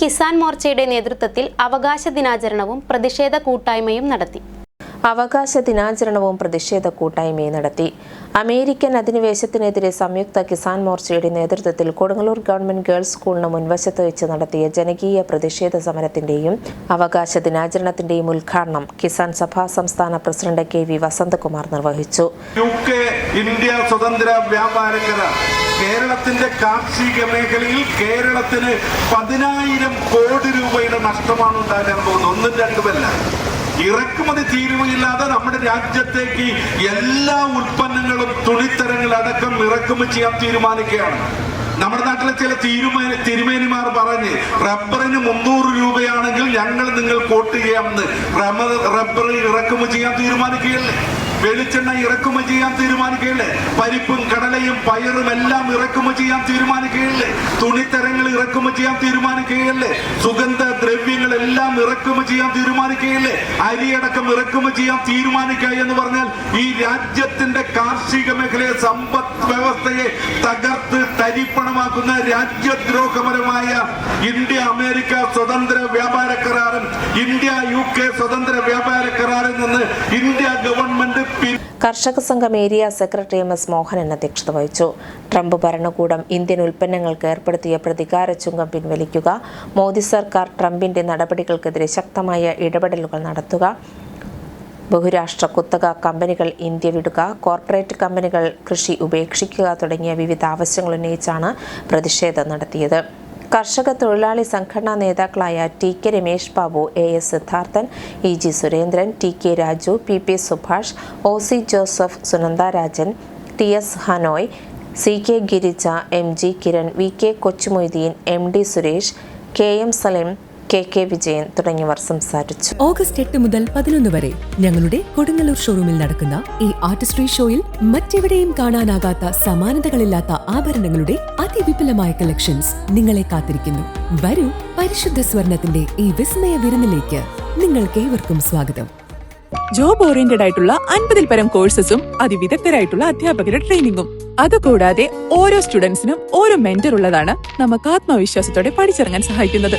കിസാൻ മോർച്ചയുടെ നേതൃത്വത്തിൽ അവകാശ ദിനാചരണവും പ്രതിഷേധ കൂട്ടായ്മയും നടത്തി. അവകാശ ദിനാചരണവും പ്രതിഷേധ കൂട്ടായ്മയും നടത്തി. അമേരിക്കൻ അധിനിവേശത്തിനെതിരെ സംയുക്ത കിസാൻ മോർച്ചയുടെ നേതൃത്വത്തിൽ കൊടുങ്ങല്ലൂർ ഗവൺമെന്റ് ഗേൾസ് സ്കൂളിന് മുൻവശത്ത് വെച്ച് നടത്തിയ ജനകീയ പ്രതിഷേധ സമരത്തിന്റെയും അവകാശ ദിനാചരണത്തിന്റെയും ഉദ്ഘാടനം കിസാൻ സഭാ സംസ്ഥാന പ്രസിഡന്റ് കെ വി വസന്തകുമാർ നിർവഹിച്ചു. യു കെ ഇന്ത്യ സ്വതന്ത്ര വ്യാപാര കരാർ കേരളത്തിന്റെ കാർഷിക മേഖലയിൽ കേരളത്തിന് പതിനായിരം കോടി രൂപയുടെ നഷ്ടമാണ് ഉണ്ടാകാൻ പോകുന്നത്. ഒന്നും രണ്ടുമല്ല. ഇറക്കുമതി തീരുവയില്ലാതെ നമ്മുടെ രാജ്യത്തേക്ക് എല്ലാ ഉൽപ്പന്നങ്ങളും തുണിത്തരങ്ങൾ അടക്കം ഇറക്കുമതി ചെയ്യാൻ തീരുമാനിക്കുകയാണ്. നമ്മുടെ നാട്ടിലെ ചില തീരുമാന തിരുമേനിമാർ പറഞ്ഞ് റബ്ബറിന് മുന്നൂറ് രൂപയാണെങ്കിൽ ഞങ്ങൾ നിങ്ങൾ കോട്ട് ചെയ്യാമെന്ന്. റബ്ബർ ഇറക്കുമതി ചെയ്യാൻ തീരുമാനിക്കുകയല്ലേ? വെളിച്ചെണ്ണ ഇറക്കുമതി ചെയ്യാൻ തീരുമാനിക്കുകയല്ലേ? പരിപ്പും കടലയും പയറും എല്ലാം ഇറക്കുമതി ചെയ്യാൻ തീരുമാനിക്കുകയല്ലേ? തുണിത്തരങ്ങൾ ഇറക്കുമതി ചെയ്യാൻ തീരുമാനിക്കുകയല്ലേ? സുഗന്ധ ദ്രവ്യങ്ങൾ എല്ലാം ഇറക്കുമതി ചെയ്യാൻ തീരുമാനിക്കുകയല്ലേ? അരിയടക്കം ഇറക്കുമതി ചെയ്യാൻ തീരുമാനിക്കുക എന്ന് പറഞ്ഞാൽ ഈ രാജ്യത്തിന്റെ കാർഷിക മേഖലയെ സമ്പദ് വ്യവസ്ഥയെ തകർത്ത് തരിപ്പണമാക്കുന്ന രാജ്യദ്രോഹപരമായ ഇന്ത്യ അമേരിക്ക സ്വതന്ത്ര വ്യാപാര കരാറും സ്വതന്ത്ര വ്യാപാര കരാറിൽ നിന്ന് ഇന്ത്യ ഗവൺമെന്റ് കർഷക സംഘം area secretary M S Mohanan അധ്യക്ഷത വഹിച്ചു. ട്രംപ് ഭരണകൂടം ഇന്ത്യൻ ഉൽപ്പന്നങ്ങൾക്ക് ഏർപ്പെടുത്തിയ പ്രതികാര ചുങ്കം പിൻവലിക്കുക. മോദി സർക്കാർ ട്രംപിന്റെ നടപടികൾക്കെതിരെ ശക്തമായ ഇടപെടലുകൾ നടത്തുക. ബഹുരാഷ്ട്ര കുത്തക കമ്പനികൾ ഇന്ത്യ വിടുക. കോർപ്പറേറ്റ് കമ്പനികൾ കൃഷി ഉപേക്ഷിക്കുക തുടങ്ങിയ വിവിധ ആവശ്യങ്ങൾ ഉന്നയിച്ചാണ് പ്രതിഷേധം നടത്തിയത്. കർഷക തൊഴിലാളി സംഘടനാ നേതാക്കളായ T K Ramesh Babu A S Siddharthan E G Surendran T K Raju P P Subhash O C Joseph Sunanda Rajan T S Hanoi C K Girija M G Kiran V K Kochumoideen M D Suresh K M Saleem K K Vijayan തുടങ്ങിയവർ സംസാരിച്ചു. August എട്ട് മുതൽ പതിനൊന്ന് വരെ ഞങ്ങളുടെ കൊടുങ്ങല്ലൂർ ഷോറൂമിൽ നടക്കുന്ന ഈ ആർട്ടിസ്ട്രി ഷോയിൽ മറ്റെവിടെയും കാണാനാകാത്ത സമാനതകളില്ലാത്ത ആഭരണങ്ങളുടെ അതിവിപുലമായ കളക്ഷൻസ് നിങ്ങളെ കാത്തിരിക്കുന്നു. വരൂ പരിശുദ്ധ സ്വർണത്തിന്റെ ഈ വിസ്മയ വിരുന്നിലേക്ക് നിങ്ങൾക്കേവർക്കും സ്വാഗതം. ജോബ് ഓറിയന്റഡ് ആയിട്ടുള്ള അൻപതിൽ പരം കോഴ്സസും അതിവിദഗ്ധരായിട്ടുള്ള അധ്യാപകരുടെ ട്രെയിനിങ്ങും അതുകൂടാതെ ഓരോ സ്റ്റുഡൻസിനും ഓരോ മെന്റർ ഉള്ളതാണ് നമുക്ക് ആത്മവിശ്വാസത്തോടെ പഠിച്ചിറങ്ങാൻ സഹായിക്കുന്നത്.